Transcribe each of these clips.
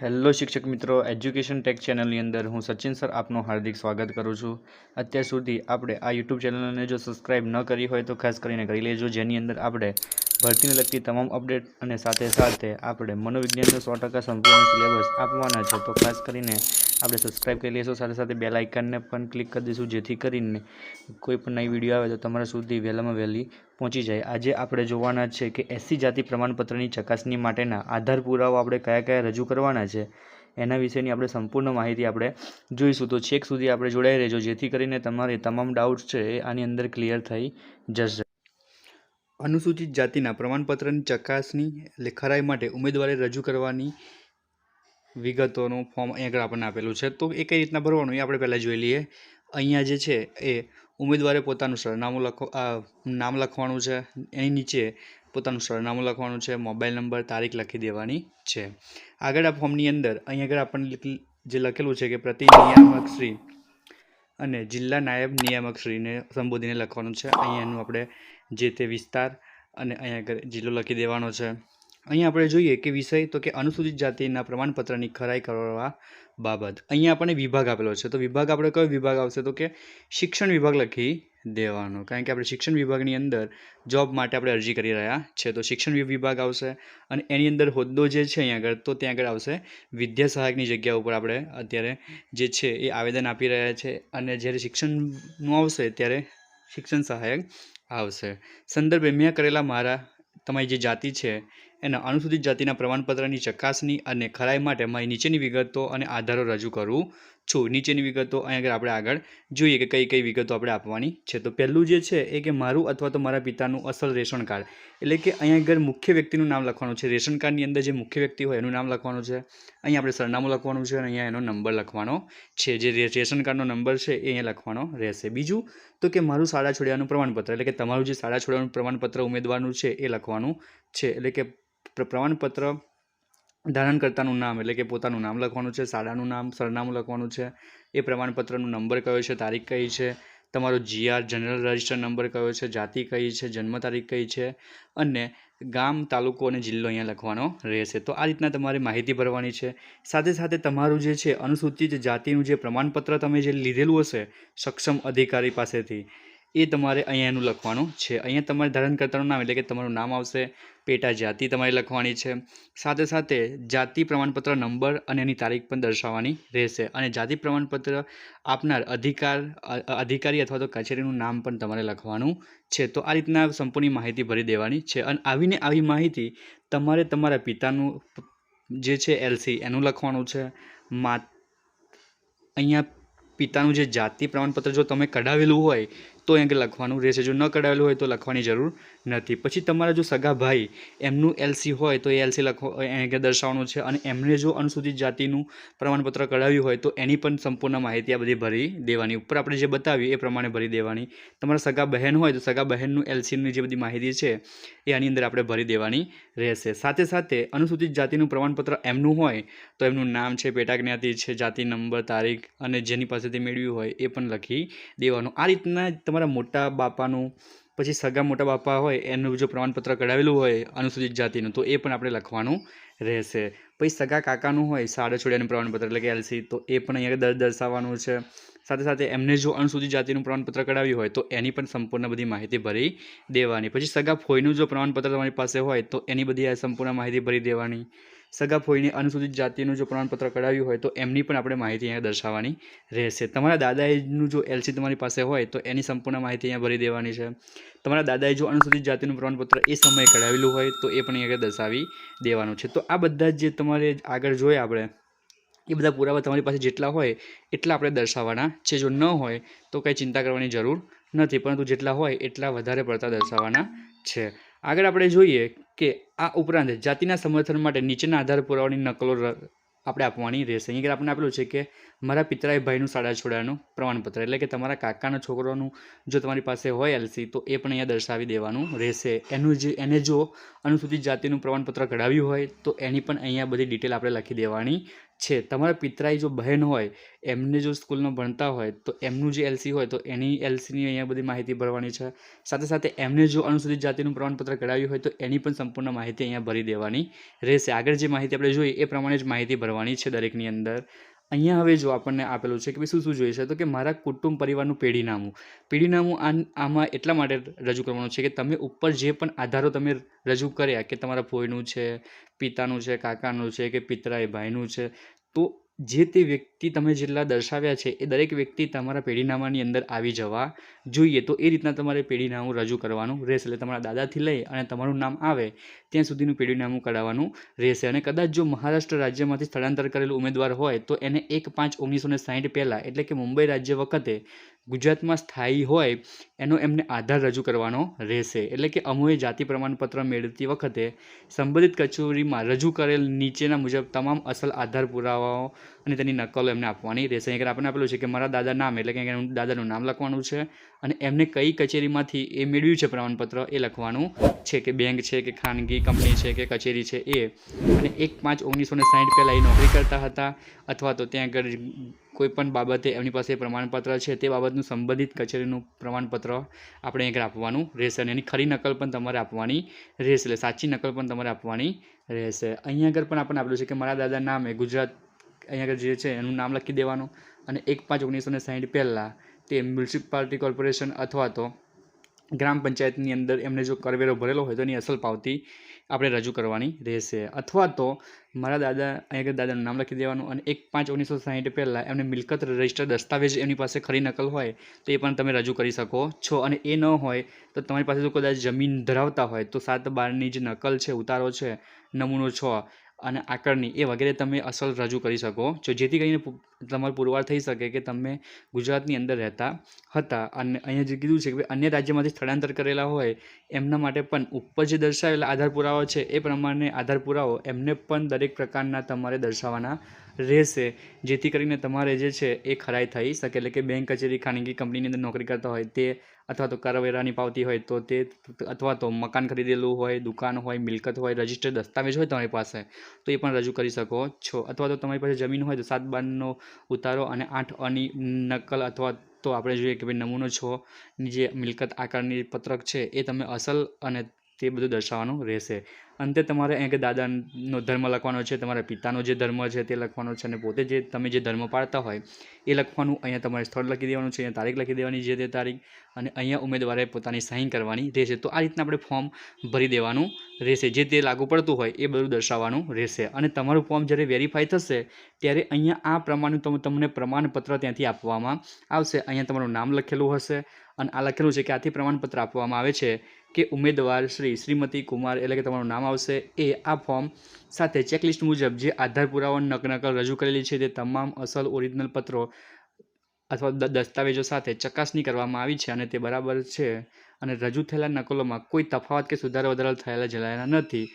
Hello શિક્ષક મિત્રો education tech ચેનલની અંદર હું સચિન સર આપનું હાર્દિક સ્વાગત કરું છું. અત્યાર સુધી આપણે આ યુટ્યુબ ચેનલને જો સબસ્ક્રાઇબ ન કરી હોય તો ખાસ કરીને કરી લેજો, જેની અંદર આપણે ભરતીને લગતી તમામ અપડેટ અને સાથે સાથે આપણે મનોવિજ્ઞાનનો સો ટકા સંપૂર્ણ સિલેબસ આપવાના છે. તો ખાસ કરીને આપણે સબસ્ક્રાઈબ કરી લઈશું. સાથે સાથે બેલ આઇકનને પણ ક્લિક કરી દઈશું, જેથી કરીને કોઈ પણ નવી વીડિયો આવે તો તમારા સુધી વહેલામાં વહેલી પહોંચી જાય. આજે આપણે જોવાના છે કે એસસી જાતિ પ્રમાણપત્રની ચકાસણી માટેના આધાર પુરાવો આપણે કયા કયા રજૂ કરવાના છે, એના વિશેની આપણે સંપૂર્ણ માહિતી આપણે જોઈશું. તો છેક સુધી આપણે જોડાઈ રહેજો, જેથી કરીને તમારે તમામ ડાઉટ્સ છે એ આની અંદર ક્લિયર થઈ જશે. અનુસૂચિત જાતિના પ્રમાણપત્રની ચકાસણી એટલે ખરાઈ માટે ઉમેદવારે રજૂ કરવાની વિગતોનું ફોર્મ અહીં આગળ આપણને આપેલું છે. તો એ કઈ રીતના ભરવાનું એ આપણે પહેલાં જોઈ લઈએ. અહીંયા જે છે એ ઉમેદવારે પોતાનું સરનામું લખવા નામ લખવાનું છે. એની નીચે પોતાનું સરનામું લખવાનું છે. મોબાઈલ નંબર, તારીખ લખી દેવાની છે. આગળ આ ફોર્મની અંદર અહીં આગળ આપણને જે લખેલું છે કે પ્રતિ નિયામક શ્રી અને જિલ્લા નાયબ નિયામક શ્રીને સંબોધીને લખવાનું છે. અહીંયાનું આપણે જે તે વિસ્તાર અને અહીંયા આગળ જિલ્લો લખી દેવાનો છે. અહીંયા આપણે જોઈએ કે વિષય, તો કે અનુસૂચિત જાતિના પ્રમાણપત્રની ખરાઈ કરવા બાબત. અહીંયા આપણને વિભાગ આપેલો છે. તો વિભાગ આપણે કયો વિભાગ આવશે? તો કે શિક્ષણ વિભાગ લખી દેવાનો. કારણ કે આપણે શિક્ષણ વિભાગની અંદર જોબ માટે આપણે અરજી કરી રહ્યા છે. તો શિક્ષણ વિભાગ આવશે અને એની અંદર હોદ્દો જે છે અહીંયા આગળ, તો ત્યાં આગળ આવશે વિદ્યા સહાયકની જગ્યા ઉપર આપણે અત્યારે જે છે એ આવેદન આપી રહ્યા છે અને જ્યારે શિક્ષણનું આવશે ત્યારે શિક્ષણ સહાયક આવશે. સંદર્ભે મેં કરેલા મારા, તમારી જે જાતિ છે એના અનુસૂચિત જાતિના પ્રમાણપત્રની ચકાસણી અને ખરાઈ માટે મારી નીચેની વિગતો અને આધારો રજૂ કરું છું. નીચેની વિગતો અહીં આગળ આપણે આગળ જોઈએ કે કઈ કઈ વિગતો આપણે આપવાની છે. તો પહેલું જે છે એ કે મારું અથવા તો મારા પિતાનું અસલ રેશન કાર્ડ. એટલે કે અહીંયા આગળ મુખ્ય વ્યક્તિનું નામ લખવાનું છે. રેશન કાર્ડની અંદર જે મુખ્ય વ્યક્તિ હોય એનું નામ લખવાનું છે. અહીંયા આપણે સરનામું લખવાનું છે અને અહીંયા એનો નંબર લખવાનો છે. જે રેશન કાર્ડનો નંબર છે એ અહીંયા લખવાનો રહેશે. બીજું તો કે મારું શાળા છોડ્યાનું પ્રમાણપત્ર. એટલે કે તમારું જે શાળા છોડ્યાનું પ્રમાણપત્ર ઉમેદવારનું છે એ લખવાનું છે. એટલે કે પ્રમાણપત્ર ધારણકર્તાનું નામ, એટલે કે પોતાનું નામ લખવાનું છે, શાળાનું નામ, સરનામું લખવાનું છે. એ પ્રમાણપત્રનો નંબર કયો છે, તારીખ કઈ છે? તમારો જીઆર જનરલ રજિસ્ટર નંબર કયો છે, જાતિ કઈ છે, જન્મ તારીખ કઈ છે? અને ગામ, તાલુકો અને જિલ્લો અહીંયા લખવાનો રહેશે. તો આ રીતના તમારે માહિતી ભરવાની છે. સાથે સાથે તમારું જે છે, અનુસૂચિત જાતિનું જે પ્રમાણપત્ર તમે જે લીધેલું હશે, સક્ષમ અધિકારી પાસેથી એ તમારે અહીંયા એનું લખવાનું છે. અહીંયા તમારે ધારણકર્તાનું નામ એટલે કે તમારું નામ આવશે, પેટા જાતિ તમારે લખવાની છે. સાથે સાથે જાતિ પ્રમાણપત્ર નંબર અને એની તારીખ પણ દર્શાવવાની રહેશે. અને જાતિ પ્રમાણપત્ર આપનાર અધિકાર અધિકારી અથવા તો કચેરીનું નામ પણ તમારે લખવાનું છે. તો આ રીતના સંપૂર્ણ માહિતી ભરી દેવાની છે. અને આવીને આવી માહિતી તમારે તમારા પિતાનું જે છે એલસી એનું લખવાનું છે. મા, અહીંયા પિતાનું જે જાતિ પ્રમાણપત્ર જો તમે કઢાવેલું હોય તો અહીં લખવાનું રહેશે. જો ન કઢાવેલું હોય તો લખવાની જરૂર નથી. પછી તમારા જો સગા ભાઈ એમનું એલસી હોય તો એ એલસી લખો અહીં દર્શાવવાનું છે અને એમણે જો અનુસૂચિત જાતિનું પ્રમાણપત્ર કઢાવ્યું હોય તો એની પણ સંપૂર્ણ માહિતી આ બધી ભરી દેવાની. ઉપર આપણે જે બતાવ્યું એ પ્રમાણે ભરી દેવાની. તમારા સગા બહેન હોય તો સગા બહેનનું એલસીની જે બધી માહિતી છે એ આની અંદર આપણે ભરી દેવાની રહેશે. સાથે સાથે અનુસૂચિત જાતિનું પ્રમાણપત્ર એમનું હોય તો એમનું નામ છે, પેટા જ્ઞાતિ છે, જાતિ નંબર, તારીખ અને જેની પાસેથી મેળવ્યું હોય એ પણ લખી દેવાનું. આ રીતના તમારા મોટા બાપાનું, પછી સગા મોટા બાપા હોય, એનું જો પ્રમાણપત્ર કઢાવેલું હોય, અનુસૂચિત જાતિનું, તો એ પણ આપણે લખવાનું રહેશે. પછી સગા કાકાનું હોય શાળા છોડ્યાનું પ્રમાણપત્ર, એટલે કે એલસી, તો એ પણ અહીંયા દર દર્શાવવાનું છે. સાથે સાથે એમને જો અનુસૂચિત જાતિનું પ્રમાણપત્ર કઢાવ્યું હોય, તો એની પણ સંપૂર્ણ બધી માહિતી ભરી દેવાની. પછી સગા ફોઈનું જો પ્રમાણપત્ર તમારી પાસે હોય, તો એની બધી સંપૂર્ણ માહિતી ભરી દેવાની. સગા ફોઈને અનુસૂચિત જાતિનું જો પ્રમાણપત્ર કઢાવ્યું હોય તો એમની પણ આપણે માહિતી અહીંયા દર્શાવવાની રહેશે. તમારા દાદાએનું જો એલસી તમારી પાસે હોય તો એની સંપૂર્ણ માહિતી અહીંયા ભરી દેવાની છે. તમારા દાદાએ જો અનુસૂચિત જાતિનું પ્રમાણપત્ર એ સમયે કઢાવેલું હોય તો એ પણ અહીંયા દર્શાવી દેવાનું છે. તો આ બધા જ તમારે આગળ જોઈએ આપણે, એ બધા પુરાવા તમારી પાસે જેટલા હોય એટલા આપણે દર્શાવવાના છે. જો ન હોય તો કંઈ ચિંતા કરવાની જરૂર નથી, પરંતુ જેટલા હોય એટલા વધારે પડતા દર્શાવવાના છે. આગળ આપણે જોઈએ કે આ ઉપરાંત જાતિના સમર્થન માટે નીચેના આધાર પુરાવાની નકલો આપણે આપવાની રહેશે. અહીંયા આપણે આપેલું છે કે મારા પિતરાએ ભાઈનું શાળા છોડ્યાનું પ્રમાણપત્ર, એટલે કે તમારા કાકાના છોકરાનું જો તમારી પાસે હોય એલસી તો એ પણ અહીંયા દર્શાવી દેવાનું રહેશે. એનું જે એને જો અનુસૂચિત જાતિનું પ્રમાણપત્ર કઢાવ્યું હોય તો એની પણ અહીંયા બધી ડિટેલ આપણે લખી દેવાની છે. તમારા પિતરાઈ જો બહેન હોય, એમને જો સ્કૂલમાં ભણતા હોય, તો એમનું જે એલસી હોય, તો એની એલસીની અહીંયા બધી માહિતી ભરવાની છે. સાથે સાથે એમને જો અનુસૂચિત જાતિનું પ્રમાણપત્ર કઢાવ્યું હોય, તો એની પણ સંપૂર્ણ માહિતી અહીંયા ભરી દેવાની રહેશે. આગળ જે માહિતી આપણે જોઈએ, એ પ્રમાણે જ માહિતી ભરવાની છે દરેકની અંદર. અહીંયા હવે જો આપણને આપેલું છે કે ભાઈ શું શું જોઈએ છે, તો કે મારા કુટુંબ પરિવારનું પેઢીનામું. પેઢીનામું આમાં એટલા માટે રજૂ કરવાનું છે કે તમે ઉપર જે પણ આધારો તમે રજૂ કર્યા, કે તમારા ફોઈનું છે, પિતાનું છે, કાકાનું છે, કે પિતરાએ ભાઈનું છે, તો જે તે વ્યક્તિ તમે જેટલા દર્શાવ્યા છે, એ દરેક વ્યક્તિ તમારા પેઢીનામાની અંદર આવી જવા જોઈએ. તો એ રીતના તમારે પેઢીનામું રજૂ કરવાનું રહેશે. એટલે તમારા દાદાથી લઈ અને તમારું નામ આવે, ત્યાં સુધીનું પેઢીનામું કઢાવવાનું રહેશે. અને કદાચ જો મહારાષ્ટ્ર રાજ્યમાંથી સ્થળાંતર કરેલું ઉમેદવાર હોય, તો એને એક પાંચ ઓગણીસો ને સાહીઠ પહેલાં, એટલે કે મુંબઈ રાજ્ય વખતે ગુજરાતમાં સ્થાયી હોય, એનો એમને આધાર રજૂ કરવાનો રહેશે. એટલે કે અમોએ જાતિ પ્રમાણપત્ર મેળવતી વખતે સંબંધિત કચેરીમાં રજૂ કરેલ નીચેના મુજબ તમામ અસલ આધાર પુરાવાઓ અને તેની નકલો એમને આપવાની રહેશે. અહીંયા આપણને આપેલું છે કે મારા દાદા નામ એટલે કે દાદાનું નામ લખવાનું છે અને એમને કઈ કચેરીમાંથી એ મેળવ્યું છે પ્રમાણપત્ર એ લખવાનું છે કે બેંક છે, કે ખાનગી કંપની છે, કે કચેરી છે એ. અને એક પાંચ ઓગણીસો ને સાહીઠ પહેલાં એ નોકરી કરતા હતા અથવા તો ત્યાં આગળ કોઈ પણ બાબતે એમની પાસે પ્રમાણપત્ર છે તે બાબતનું સંબંધિત કચેરીનું પ્રમાણપત્ર આપણે એક આપવાનું રહેશે અને એની ખરી નકલ પણ તમારે આપવાની રહેશે. એટલે સાચી નકલ પણ તમારે આપવાની રહેશે. અહીંયા આગળ પણ આપણને આપેલું છે કે મારા દાદા નામે ગુજરાત અહીંયા આગળ જે છે એનું નામ લખી દેવાનું અને એક પાંચ ઓગણીસો ને સાહીઠ પહેલાં તે મ્યુનિસિપાલિટી કોર્પોરેશન અથવા તો ગ્રામ પંચાયતની અંદર એમને જો કરવેરો ભરેલો હોય તો એની અસલ પાવતી આપણે રજૂ કરવાની રહેશે. અથવા તો મારા દાદા, અહીંયા દાદાનું નામ લખી દેવાનું અને એક પાંચ ઓગણીસો સાહીઠ પહેલાં એમને મિલકત રજિસ્ટર દસ્તાવેજ એમની પાસે ખરી નકલ હોય, તો એ પણ તમે રજૂ કરી શકો છો. અને એ ન હોય, તો તમારી પાસે જો કદાચ જમીન ધરાવતા હોય, તો સાત બારની જે નકલ છે, ઉતારો છે, નમૂનો છ. અને આકરણી એ વગેરે તમે અસલ રજૂ કરી શકો. છો જેથી કરીને તમારું પુરવાર થઈ શકે કે તમે ગુજરાતની અંદર રહેતા હતા અને અહીંયા જે કીધું છે કે અન્ય રાજ્યમાંથી સ્થળાંતર કરેલા હોય, એમના માટે પણ ઉપર જે દર્શાવેલા આધાર પુરાવા છે. એ પ્રમાણે આધાર પુરાવો એમને પણ દરેક પ્રકારના તમારે દર્શાવવાના રહેશે. જેથી કરીને તમારે જે છે એ ખરાઈ થઈ શકે. એટલે કે બેંક કચેરી, ખાનગી કંપનીની અંદર નોકરી કરતા હોય તે અથવા તો કરવેરાની પાવતી હોય તો તે અથવા તો મકાન ખરીદેલું હોય, દુકાન હોય, મિલકત હોય, રજિસ્ટર્ડ દસ્તાવેજ હોય તમારી પાસે, તો એ પણ રજૂ કરી શકો છો. અથવા તો તમારી પાસે જમીન હોય તો સાત બારનો ઉતારો અને આઠ અની નકલ અથવા તો આપણે જોઈએ કે ભાઈ નમૂનો છો જે મિલકત આકારની પત્રક છે એ તમે અસલ અને તે બધું દર્શાવવાનું રહેશે. અંતે તમારે અહીંયા કે દાદાનો ધર્મ લખવાનો છે, તમારા પિતાનો જે ધર્મ છે તે લખવાનો છે અને પોતે જે તમે જે ધર્મ પાળતા હોય એ લખવાનું અહીંયા તમારે સ્થળ લખી દેવાનું છે, અહીંયા તારીખ લખી દેવાની જે તે તારીખ અને અહીંયા ઉમેદવારે પોતાની સાઈન કરવાની રહેશે. તો આ રીતના આપણે ફોર્મ ભરી દેવાનું રહેશે. જે તે લાગુ પડતું હોય એ બધું દર્શાવવાનું રહેશે. અને તમારું ફોર્મ જ્યારે વેરીફાઈ થશે ત્યારે અહીંયા આ પ્રમાણનું તમે, તમને પ્રમાણપત્ર ત્યાંથી આપવામાં આવશે. અહીંયા તમારું નામ લખેલું હશે અને આ લખેલું છે કે આથી પ્રમાણપત્ર આપવામાં આવે છે. કે ઉમેદવાર શ્રી શ્રીમતી કુમાર, એટલે કે તમારું નામ આવશે, એ આ ફોર્મ સાથે ચેકલિસ્ટ મુજબ જે આધાર પુરાવા નકનકલ રજૂ કરેલી છે તે તમામ અસલ ઓરિજિનલ પત્રો અથવા દસ્તાવેજો સાથે ચકાસણી કરવામાં આવી છે અને તે બરાબર છે. અને રજૂ થયેલા નકલોમાં કોઈ તફાવત કે સુધારો વધારો થયેલા જણાયા નથી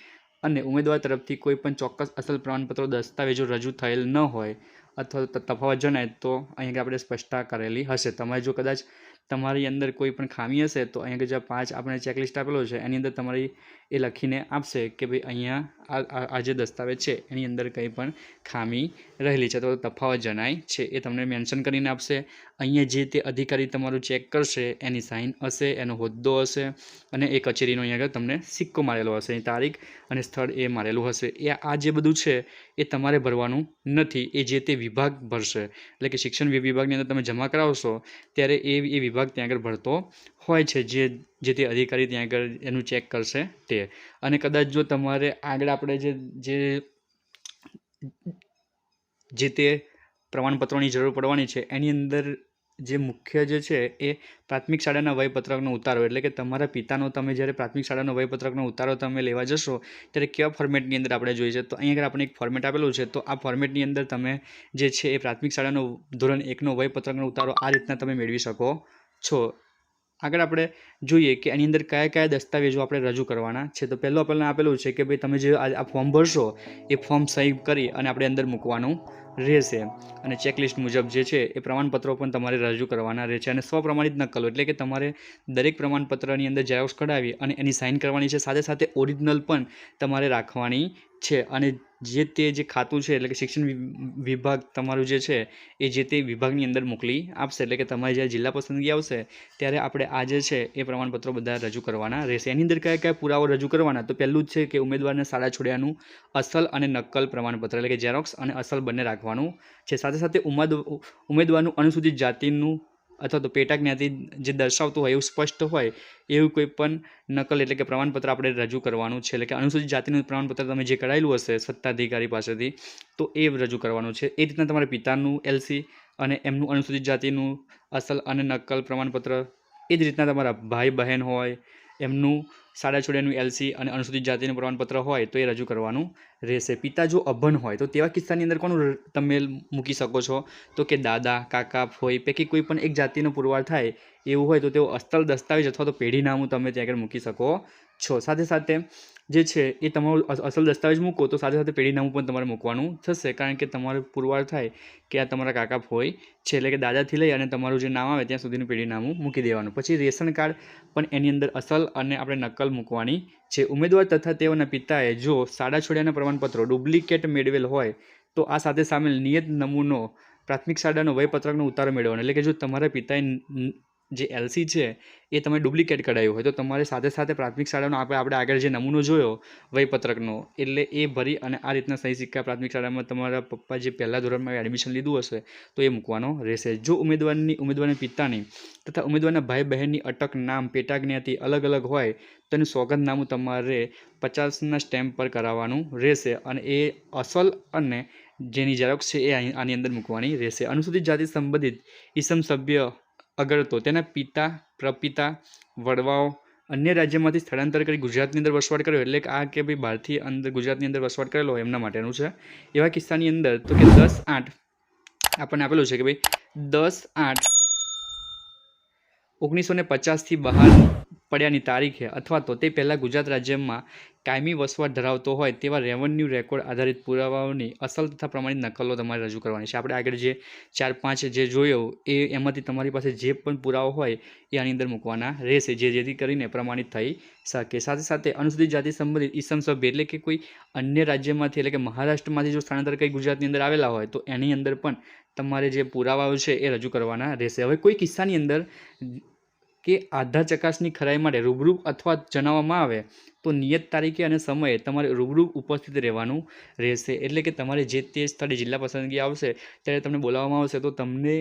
અને ઉમેદવાર તરફથી કોઈ પણ ચોક્કસ અસલ પ્રમાણપત્રો, દસ્તાવેજો રજૂ થયેલ ન હોય અથવા તફાવત જણાય તો અહીં આપણે સ્પષ્ટતા કરેલી હશે. તમારે જો કદાચ તમારી અંદર કોઈ પણ ખામી હશે, તો અહીં આગળ જે પાંચ આપણે ચેકલિસ્ટ આપેલો છે, એની અંદર તમારી એ લખીને આપશે કે ભાઈ અહીંયા આ જે દસ્તાવેજ છે, એની અંદર કંઈ પણ ખામી રહેલી છે. તો તફાવત જણાય છે. એ તમને મેન્શન કરીને આપશે. અહીંયા જે તે અધિકારી તમારું ચેક કરશે, એની સાઇન હશે, એનો હોદ્દો હશે અને એ કચેરીનો અહીંયા તમને સિક્કો મારેલો હશે. તારીખ અને સ્થળ એ મારેલું હશે. એ આ જે બધું છે એ તમારે ભરવાનું નથી. એ જે તે વિભાગ ભરશે. એટલે કે શિક્ષણ વિભાગની અંદર તમે જમા કરાવશો, ત્યારે એ એ વિભાગ ત્યાં આગળ ભરતો હોય છે. જે જે તે અધિકારી ત્યાં આગળ એનું ચેક કરશે તે. અને કદાચ જો તમારે આગળ આપણે જે જે જે તે પ્રમાણપત્રોની જરૂર પડવાની છે, એની અંદર જે મુખ્ય જે છે એ પ્રાથમિક શાળાના વયપત્રકનો ઉતારો. એટલે કે તમારા પિતાનો તમે જ્યારે પ્રાથમિક શાળાનો વયપત્રકનો ઉતારો તમે લેવા જશો, ત્યારે કેવા ફોર્મેટની અંદર આપણે જોઈએ છે? તો અહીં આગળ આપણે એક ફોર્મેટ આપેલું છે. તો આ ફોર્મેટની અંદર તમે જે છે એ પ્રાથમિક શાળાનો ધોરણ એકનો વયપત્રકનો ઉતારો આ રીતના તમે મેળવી શકો છો. આગળ આપણે જોઈએ કે એની અંદર કયા કયા દસ્તાવેજો આપણે રજૂ કરવાના છે. તો પહેલું આપણને આપેલું છે કે ભાઈ તમે જે આ ફોર્મ ભરશો, એ ફોર્મ સહી કરી અને આપણે અંદર મૂકવાનું રહેશે અને ચેકલિસ્ટ મુજબ જે છે એ પ્રમાણપત્રો પણ તમારે રજૂ કરવાના રહે છે અને સ્વપ્રમાણિત નકલો એટલે કે તમારે દરેક પ્રમાણપત્રની અંદર ઝેરોક્ષ કઢાવી અને એની સાઇન કરવાની છે. સાથે સાથે ઓરિજિનલ પણ તમારે રાખવાની છે અને જે તે જે ખાતું છે, એટલે કે શિક્ષણ વિભાગ તમારું જે છે, એ જે તે વિભાગની અંદર મોકલી આપશે, એટલે કે તમારી જ્યારે જિલ્લા પસંદગી આવશે, ત્યારે આપણે આ જે છે, એ પ્રમાણપત્રો બધા રજૂ કરવાના રહેશે. એની અંદર કયા કયા પુરાવો રજૂ કરવાના, તો પહેલું જ છે કે ઉમેદવારને શાળા છોડ્યાનું અસલ અને નકલ પ્રમાણપત્ર, એટલે કે ઝેરોક્સ અને અસલ બંને રાખવાનું છે. સાથે સાથે ઉમેદવારનું અનુસૂચિત જાતિનું અથવા તો પેટા જ્ઞાતિ જે દર્શાવતું હોય એવું સ્પષ્ટ હોય, એવું કોઈ પણ નકલ એટલે કે પ્રમાણપત્ર આપણે રજૂ કરવાનું છે. એટલે કે અનુસૂચિત જાતિનું પ્રમાણપત્ર તમે જે કરાયેલું હશે સત્તાધિકારી પાસેથી, તો એ રજૂ કરવાનું છે. એ રીતના તમારા પિતાનું એલસી અને એમનું અનુસૂચિત જાતિનું અસલ અને નકલ પ્રમાણપત્ર, એ જ રીતના તમારા ભાઈ બહેન હોય, એમનું શાળા છોડિયાનું એલસી અને અનુસૂચિત જાતિનું પ્રમાણપત્ર હોય તો એ રજૂ કરવાનું રહેશે. પિતા જો અભણ હોય તો તેવા કિસ્સાની અંદર કોનું તમે મૂકી શકો છો? તો કે દાદા, કાકા ફોઈ પૈકી કોઈ પણ એક જાતિનો પુરવાર થાય એવું હોય તો તેઓ અસ્તલ દસ્તાવેજ અથવા તો પેઢીનામું તમે ત્યાં આગળ મૂકી શકો છો. સાથે સાથે જે છે, એ તમારું અસલ દસ્તાવેજ મૂકો તો સાથે સાથે પેઢીનામું પણ તમારે મૂકવાનું થશે. કારણ કે તમારે પુરવાર થાય કે આ તમારા કાકા ફોઈ છે, એટલે કે દાદાથી લઈ અને તમારું જે નામ આવે ત્યાં સુધીનું પેઢીનામું મૂકી દેવાનું. પછી રેશન કાર્ડ પણ એની અંદર અસલ અને આપણે નકલ મૂકવાની છે. ઉમેદવાર તથા તેઓના પિતાએ જો શાળા છોડ્યાના પ્રમાણપત્રો ડુપ્લિકેટ મેળવેલ હોય, તો આ સાથે સામેલ નિયત નમૂનો પ્રાથમિક શાળાનો વયપત્રકનો ઉતારો મેળવવાનો. એટલે કે જો તમારા પિતાએ જે એલસી છે, એ તમે ડુપ્લિકેટ કઢાવ્યું હોય તો તમારે સાથે સાથે પ્રાથમિક શાળાનો આપણે આપણે આગળ જે નમૂનો જોયો, વયપત્રકનો, એટલે એ ભરી અને આ રીતના સહી સિક્કા પ્રાથમિક શાળામાં તમારા પપ્પા જે પહેલા ધોરણમાં એડમિશન લીધું હશે, તો એ મૂકવાનો રહેશે. જો ઉમેદવારની, ઉમેદવારના પિતાની તથા ઉમેદવારના ભાઈ બહેનની અટક નામ પેટા અલગ અલગ હોય, તો એનું સોગંદનામું તમારે પચાસના સ્ટેમ્પ પર કરાવવાનું રહેશે અને એ અસલ અને જેની ઝેરોક્ષ છે એ આની અંદર મૂકવાની રહેશે. અનુસૂચિત જાતિ સંબંધિત ઈસમ સભ્ય અગર તો તેના પિતા, પ્રપિતા, વડવાઓ અન્ય રાજ્યમાંથી સ્થળાંતર કરી ગુજરાતની અંદર વસવાટ કર્યો, એટલે કે આ કે ભાઈ બહારથી અંદર ગુજરાતની અંદર વસવાટ કરેલો હોય એમના માટેનું છે. એવા કિસ્સાની અંદર તો કે દસ આઠ આપણને આપેલું છે કે ભાઈ દસ આઠ ઓગણીસો ને પચાસથી બહાર પડ્યાની તારીખે અથવા તો તે પહેલાં ગુજરાત રાજ્યમાં કાયમી વસવાટ ધરાવતો હોય તેવા રેવન્યુ રેકોર્ડ આધારિત પુરાવાઓની અસલ તથા પ્રમાણિત નકલો તમારે રજૂ કરવાની છે. આપણે આગળ જે ચાર પાંચ જે જોયો, એ એમાંથી તમારી પાસે જે પણ પુરાવો હોય, એ આની અંદર મૂકવાના રહેશે, જે જેથી કરીને પ્રમાણિત થઈ શકે. સાથે સાથે અનુસૂચિત જાતિ સંબંધિત ઈસમ સભ્ય એટલે કે કોઈ અન્ય રાજ્યમાંથી એટલે કે મહારાષ્ટ્રમાંથી જો સ્થળાંતર કંઈ ગુજરાતની અંદર આવેલા હોય, તો એની અંદર પણ તમારે જે પુરાવાઓ છે એ રજૂ કરવાના રહેશે. હવે કોઈ કિસ્સાની અંદર કે આધાર ચકાસણી ખરાઈ માટે રૂબરૂ અથવા જણાવવામાં આવે, તો નિયત તારીખે અને સમયે તમારે રૂબરૂ ઉપસ્થિત રહેવાનું રહેશે. એટલે કે તમારે જે તે સ્થળે જિલ્લા પસંદગી આવશે, ત્યારે તમને બોલાવવામાં આવશે. તો તમને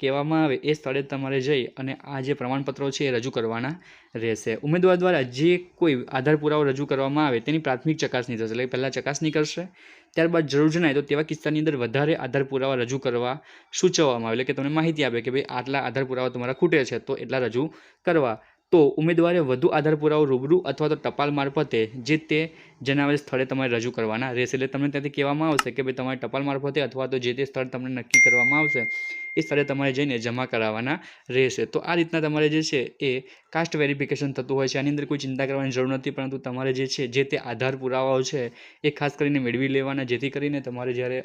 કહેવામાં આવે એ સ્થળે તમારે જઈ અને આ જે પ્રમાણપત્રો છે એ રજૂ કરવાના રહેશે. ઉમેદવાર દ્વારા જે કોઈ આધાર પુરાવો રજૂ કરવામાં આવે તેની પ્રાથમિક ચકાસણી થશે. એટલે પહેલાં ચકાસણી કરશે ત્યારબાદ જરૂર જણાય તો તેવા કિસ્સાની અંદર વધારે આધાર પુરાવા રજૂ કરવા સૂચવવામાં આવે. એટલે કે તમને માહિતી આપે કે ભાઈ આટલા આધાર પુરાવા તમારા ખૂટે છે, તો એટલા રજૂ કરવા. તો ઉમેદવારે વધુ આધાર પુરાવો રૂબરૂ અથવા તો ટપાલ મારફતે જે તે જણાવેલ સ્થળે તમારે રજૂ કરવાના રહેશે. એટલે તમને ત્યાંથી કહેવામાં આવશે કે ભાઈ તમારે ટપાલ મારફતે અથવા તો જે તે સ્થળ તમને નક્કી કરવામાં આવશે, એ સ્થળે તમારે જઈને જમા કરાવવાના રહેશે. તો આ રીતના તમારે જે છે એ કાસ્ટ વેરિફિકેશન થતું હોય છે. આની અંદર કોઈ ચિંતા કરવાની જરૂર નથી, પરંતુ તમારે જે છે, જે તે આધાર પુરાવાઓ છે, એ ખાસ કરીને મેળવી લેવાના, જેથી કરીને તમારે જ્યારે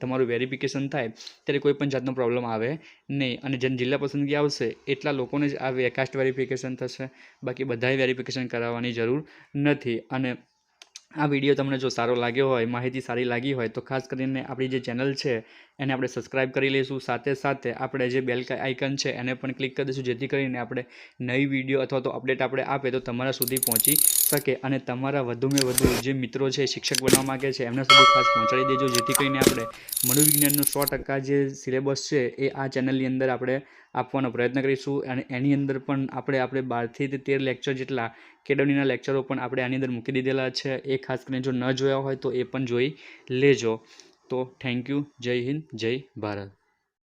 તમારું વેરિફિકેશન થાય, ત્યારે કોઈ પણ જાતનો પ્રોબ્લેમ આવે નહીં. અને જેને જિલ્લા પસંદગી આવશે, એટલા લોકોને જ આ કાસ્ટ વેરિફિકેશન થશે. બાકી બધાએ વેરિફિકેશન કરાવવાની જરૂર નથી. અને આ વીડિયો તમને જો સારો લાગ્યો હોય, માહિતી સારી લાગી હોય, તો ખાસ કરીને આપણી જે ચેનલ છે, એને આપણે સબસ્ક્રાઇબ કરી લઈશું. સાથે સાથે આપણે જે બેલ આઇકન છે, એને પણ ક્લિક કરી દઈશું, જેથી કરીને આપણે નવી વીડિયો અથવા તો અપડેટ આપણે આપે તો તમારા સુધી પહોંચી શકે અને તમારા વધુમાં વધુ જે મિત્રો છે, શિક્ષક બનવા માગે છે, એમના સુધી ખાસ પહોંચાડી દેજો. જેથી કરીને આપણે મનોવિજ્ઞાનનું સો ટકા જે સિલેબસ છે, એ આ ચેનલની અંદર આપણે આપવાનો પ્રયત્ન કરીશું. અને એની અંદર પણ આપણે આપણે બારથી તેર લેક્ચર જેટલા કેડમીના લેક્ચરો પણ આપણે આની અંદર મૂકી દીધેલા છે. એ ખાસ કરીને જો ન જોયા હોય તો એ પણ જોઈ લેજો. તો થેન્ક યુ જય હિન્દ, જય ભારત.